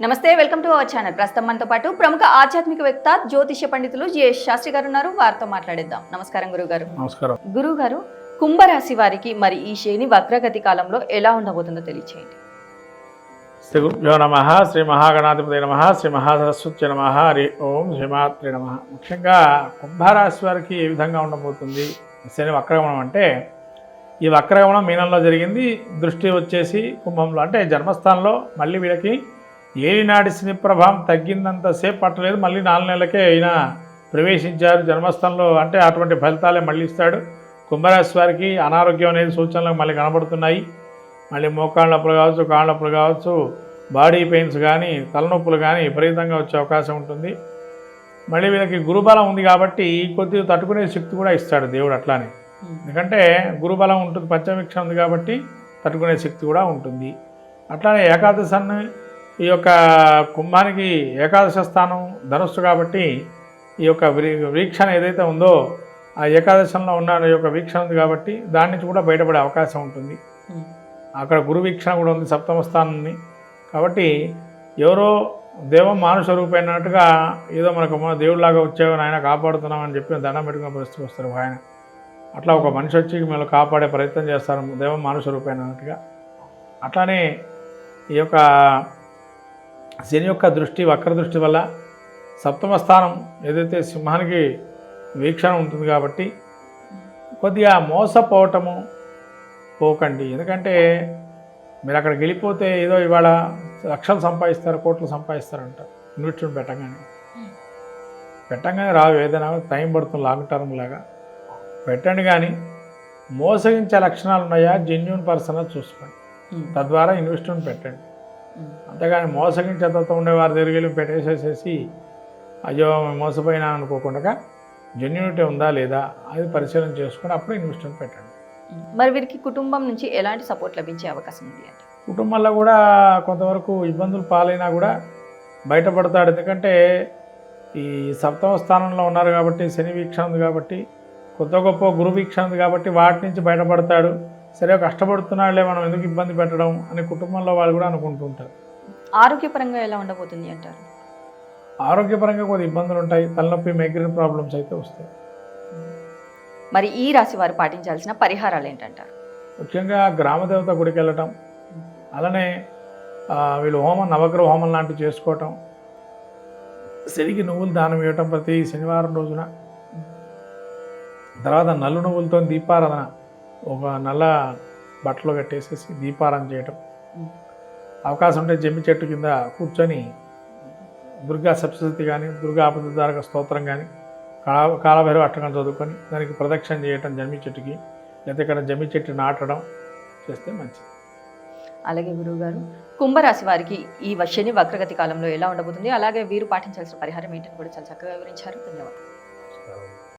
నమస్తే welcome to our channel. ప్రస్తుతం మనతో పాటు ప్రముఖ ఆధ్యాత్మికవేత్త జ్యోతిష్య పండితులు జిఎస్ శాస్త్రి గారు ఉన్నారు వారితో మాట్లాడేద్దాం. నమస్కారం గురుగారు. నమస్కారం. గురువు గారు కుంభరాశి వారికి మరి ఈ శని వక్రగతి కాలంలో ఎలా ఉండబోతుందో తెలియచేయండి. శ్రీ గురుభ్యో నమ శ్రీ మహాగణాధిపతి నమ శ్రీ మహాసరస్వతి నమ హరి ఓం శ్రీమాత్రి నమ. ముఖ్యంగా కుంభరాశి వారికి ఏ విధంగా ఉండబోతుంది? శని వక్రగమనం అంటే ఈ వక్రగమనం మీనంలో జరిగింది. దృష్టి వచ్చేసి కుంభంలో అంటే జన్మస్థానంలో మళ్ళీ వీళ్ళకి ఏలినాటి శని ప్రభావం తగ్గిందంతసేపు పట్టలేదు. మళ్ళీ నాలుగు నెలలకే అయినా ప్రవేశించారు. జన్మస్థానంలో అంటే అటువంటి ఫలితాలే మళ్ళీ ఇస్తాడు కుంభరాశి వారికి అనారోగ్యం అనేది సూచనలు మళ్ళీ కనబడుతున్నాయి. మళ్ళీ మోకాళ్ళ నొప్పులు కావచ్చు కాళ్ళ నొప్పులు కావచ్చు బాడీ పెయిన్స్ కానీ తలనొప్పులు కానీ విపరీతంగా వచ్చే అవకాశం ఉంటుంది. మళ్ళీ వీళ్ళకి గురుబలం ఉంది కాబట్టి కొద్దిగా తట్టుకునే శక్తి కూడా ఇస్తాడు దేవుడు అట్లానే. ఎందుకంటే గురుబలం ఉంటుంది పంచమీక్ష ఉంది కాబట్టి తట్టుకునే శక్తి కూడా ఉంటుంది. అట్లానే ఏకాదశాన్ని ఈ యొక్క కుంభానికి ఏకాదశ స్థానం ధనుస్సు కాబట్టి ఈ యొక్క వీక్షణ ఏదైతే ఉందో ఆ ఏకాదశంలో ఉన్న ఈ యొక్క వీక్షణ ఉంది కాబట్టి దాని నుంచి కూడా బయటపడే అవకాశం ఉంటుంది. అక్కడ గురు వీక్షణ కూడా ఉంది సప్తమ స్థానాన్ని కాబట్టి ఎవరో దేవం మానుష రూపైనట్టుగా ఏదో మనకు మన దేవుడిలాగా వచ్చావు ఆయన కాపాడుతున్నాం అని చెప్పి దండం పెట్టుకునే పరిస్థితి వస్తారు ఆయన. అట్లా ఒక మనిషి వచ్చి మిమ్మల్ని కాపాడే ప్రయత్నం చేస్తారు దేవం మానుష రూపైనట్టుగా అట్లానే ఈ యొక్క శని యొక్క దృష్టి వక్ర దృష్టి వల్ల సప్తమ స్థానం ఏదైతే సింహానికి వీక్షణ ఉంటుంది కాబట్టి కొద్దిగా మోసపోవటము పోకండి. ఎందుకంటే మీరు అక్కడికి వెళ్ళిపోతే ఏదో ఇవాళ లక్షలు సంపాదిస్తారు కోట్లు సంపాదిస్తారంటారు ఇన్వెస్ట్మెంట్ పెట్టగానే. పెట్టగానే రావు ఏదైనా టైం పడుతుంది లాంగ్ టర్మ్ లాగా. పెట్టండి కానీ మోసగించే లక్షణాలు ఉన్నాయా? జెన్యున్ పర్సన్ చూసుకోండి. తద్వారా ఇన్వెస్ట్మెంట్ పెట్టండి. అంతేగాని మోసగించే తత్వం ఉండే వారి దగ్గరికి వెళ్ళి పెట్టేసేసేసి అయ్యో మోసపోయినా అనుకోకుండా జెన్యూనిటీ ఉందా లేదా అది పరిశీలన చేసుకుని అప్పుడు ఇన్వెస్ట్మెంట్ పెట్టండి. మరి వీరికి కుటుంబం నుంచి ఎలాంటి సపోర్ట్ లభించే అవకాశం ఉంది అంటే కుటుంబంలో కూడా కొంతవరకు ఇబ్బందులు పాలైనా కూడా బయటపడతాడు. ఎందుకంటే ఈ సప్తమ స్థానంలో ఉన్నారు కాబట్టి శని వీక్షణ ఉంది కాబట్టి కొత్త గొప్ప గురు వీక్షణ ఉంది కాబట్టి వాటి నుంచి బయటపడతాడు. సరే కష్టపడుతున్నాడులే మనం ఎందుకు ఇబ్బంది పెట్టడం అని కుటుంబంలో వాళ్ళు కూడా అనుకుంటుంటారు ఆరోగ్యపరంగా ఎలా ఉండబోతుంది అంటారు? ఆరోగ్యపరంగా కొద్ది ఇబ్బందులు ఉంటాయి తలనొప్పి మైగ్రేన్ ప్రాబ్లమ్స్ అయితే వస్తాయి. మరి ఈ రాశి వారు పాటించాల్సిన పరిహారాలు ఏంటంటారు? ముఖ్యంగా గ్రామదేవత గుడికి వెళ్ళటం అలానే వీళ్ళు హోమం నవగ్రహ హోమం లాంటివి చేసుకోవటం శనికి నువ్వులు దానం ఇవ్వటం ప్రతి శనివారం రోజున తర్వాత నల్లు నువ్వులతో దీపారాధన ఒక నల్ల బట్టలు కట్టేసేసి దీపారాధన చేయటం. అవకాశం ఉంటే జమ్మి చెట్టు కింద కూర్చొని దుర్గా సప్తశతి కానీ దుర్గా ఆపదారక స్తోత్రం కానీ కాల కాలభైరవ అట్టకం చదువుకొని దానికి ప్రదక్షిణ చేయటం జమ్మి చెట్టుకి లేకపోతే ఇక్కడ జమ్మి చెట్టు నాటడం చేస్తే మంచిది. అలాగే గురువు గారు కుంభరాశి వారికి ఈ శని వక్రగతి కాలంలో ఎలా ఉండబోతుంది? అలాగే వీరు పాటించాల్సిన పరిహారం ఏంటని కూడా చాలా చక్కగా వివరించారు. ధన్యవాదాలు.